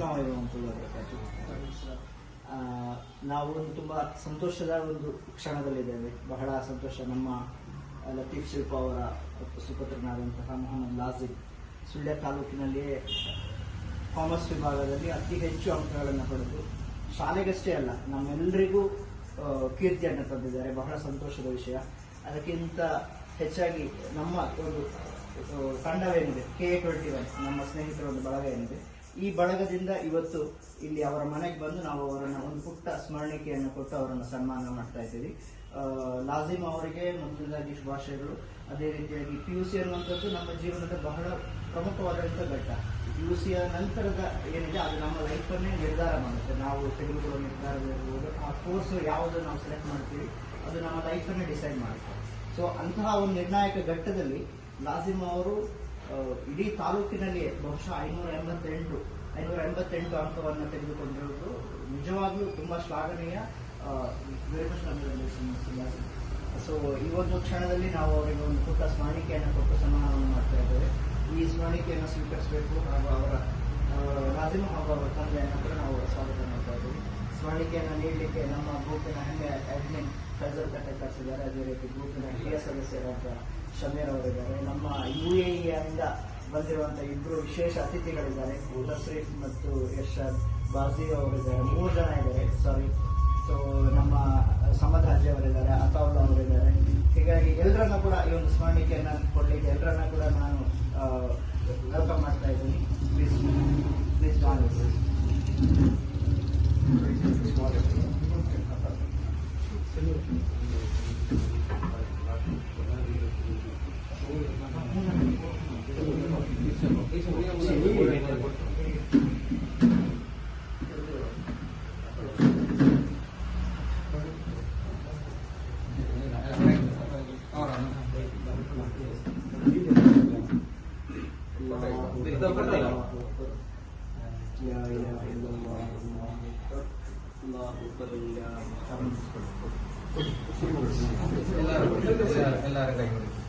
ವರಹಮತುಲ್ಲಾಹಿ ಆ, ನಾವು ಒಂದು ತುಂಬ ಸಂತೋಷದ ಒಂದು ಕ್ಷಣದಲ್ಲಿದ್ದೇವೆ. ಬಹಳ ಸಂತೋಷ. ನಮ್ಮ ಲತೀಫ್ ಶಿಲ್ಪ ಅವರ ಸುಪುತ್ರನಾದಂತಹ ಮೊಹಮ್ಮದ್ ಲಾಜಿಬ್ ಸುಳ್ಯ ತಾಲೂಕಿನಲ್ಲಿಯೇ ಕಾಮರ್ಸ್ ವಿಭಾಗದಲ್ಲಿ ಅತಿ ಹೆಚ್ಚು ಅಂಕಗಳನ್ನು ಪಡೆದು ಶಾಲೆಗಷ್ಟೇ ಅಲ್ಲ ನಮ್ಮೆಲ್ಲರಿಗೂ ಕೀರ್ತಿಯನ್ನು ತಂದಿದ್ದಾರೆ. ಬಹಳ ಸಂತೋಷದ ವಿಷಯ. ಅದಕ್ಕಿಂತ ಹೆಚ್ಚಾಗಿ ನಮ್ಮ ಒಂದು ತಂಡವೇನಿದೆ? ಕೆ ಎ ಟ್ವೆಂಟಿ ಒನ್ ನಮ್ಮ ಸ್ನೇಹಿತರ ಒಂದು ಬಳಗ ಏನಿದೆ? ಈ ಬಳಗದಿಂದ ಇವತ್ತು ಇಲ್ಲಿ ಅವರ ಮನೆಗೆ ಬಂದು ನಾವು ಅವರನ್ನು ಒಂದು ಪುಟ್ಟ ಸ್ಮರಣಿಕೆಯನ್ನು ಕೊಟ್ಟು ಅವರನ್ನು ಸನ್ಮಾನ ಮಾಡ್ತಾ ಇದ್ದೀವಿ. ಲಾಜಿಮ್ ಅವರಿಗೆ ಮೊದಲಾಗಿ ಶುಭಾಶಯಗಳು. ಅದೇ ರೀತಿಯಾಗಿ ಪಿ ಯು ಸಿ ಅನ್ನುವಂಥದ್ದು ನಮ್ಮ ಜೀವನದ ಬಹಳ ಪ್ರಮುಖವಾದಂಥ ಘಟ್ಟ ಪಿ ಯು ಸಿಯ ನಂತರದ ಏನಿದೆ, ಅದು ನಮ್ಮ ಲೈಫನ್ನೇ ನಿರ್ಧಾರ ಮಾಡುತ್ತೆ. ನಾವು ತೆಗೆದುಕೊಳ್ಳುವ ನಿರ್ಧಾರವಿರ್ಬೋದು ಆ ಕೋರ್ಸ್ ಯಾವುದು ನಾವು ಸೆಲೆಕ್ಟ್ ಮಾಡ್ತೀವಿ, ಅದು ನಮ್ಮ ಲೈಫನ್ನೇ ಡಿಸೈಡ್ ಮಾಡುತ್ತೆ. ಸೊ ಅಂತಹ ಒಂದು ನಿರ್ಣಾಯಕ ಘಟ್ಟದಲ್ಲಿ ಲಾಜಿಮ್ ಅವರು ಇಡೀ ತಾಲೂಕಿನಲ್ಲಿ ಬಹುಶಃ ಐನೂರ ಎಂಬತ್ತೆಂಟು ಐನೂರ ಎಂಬತ್ತೆಂಟು ಅಂಕವನ್ನು ತೆಗೆದುಕೊಂಡಿರುವುದು ನಿಜವಾಗ್ಲೂ ತುಂಬಾ ಶ್ಲಾಘನೀಯ ಸೊ ಈ ಒಂದು ಕ್ಷಣದಲ್ಲಿ ನಾವು ಅವರಿಗೆ ಒಂದು ಪುಟ್ಟ ಸ್ಮರಣಿಕೆಯನ್ನು ಕೊಟ್ಟು ಸನ್ಮಾನವನ್ನು ಮಾಡ್ತಾ ಇದ್ದೇವೆ. ಈ ಸ್ಮರಣಿಕೆಯನ್ನು ಸ್ವೀಕರಿಸಬೇಕು ಹಾಗೂ ಅವರ ರಾಜಿನ ಹಾಗೂ ಅವರ ತಂದೆಯನ್ನು ಕೂಡ ನಾವು ಸ್ವಾಗತ ಮಾಡ್ತಾ ಇದ್ದೀವಿ. ಸ್ಮರಣಿಕೆಯನ್ನು ನೀಡಲಿಕ್ಕೆ ನಮ್ಮ ಗ್ರೂಪಿನ ಹೆಮ್ಮೆ ಅಡ್ಮಿನ್ ಫೈಜಲ್ ಕಟ್ಟೆ ಕಳಿಸಿದ್ದಾರೆ ಅದೇ ರೀತಿ ಗ್ರೂಪಿನ ಹಿರಿಯ ಸದಸ್ಯರಾದ ಶಮೀರ್ ಅವರಿದ್ದಾರೆ. ನಮ್ಮ ಯು ಎ ಇಂದ ಬಂದಿರುವಂತಹ ಇಬ್ಬರು ವಿಶೇಷ ಅತಿಥಿಗಳಿದ್ದಾರೆ. ತಸ್ರೀಫ್ ಮತ್ತು ಯಶಾದ್ ಬಾಜಿ ಅವರಿದ್ದಾರೆ. ಮೂರು ಜನ ಇದ್ದಾರೆ ಸಾರಿ ಸೊ ನಮ್ಮ ಸಮದ್ ಅವರಿದ್ದಾರೆ ಅತಾವುಲ್ಲಾ ಅವರಿದ್ದಾರೆ. ಹೀಗಾಗಿ ಎಲ್ಲರನ್ನ ಕೂಡ ಈ ಒಂದು ಸ್ಮರಣಿಕೆಯನ್ನ ಕೊಡ್ಲಿಕ್ಕೆ ಎಲ್ಲರನ್ನ ಕೂಡ ನಾನು எல்லாரும் எல்லாரும் கை கொடுக்கும்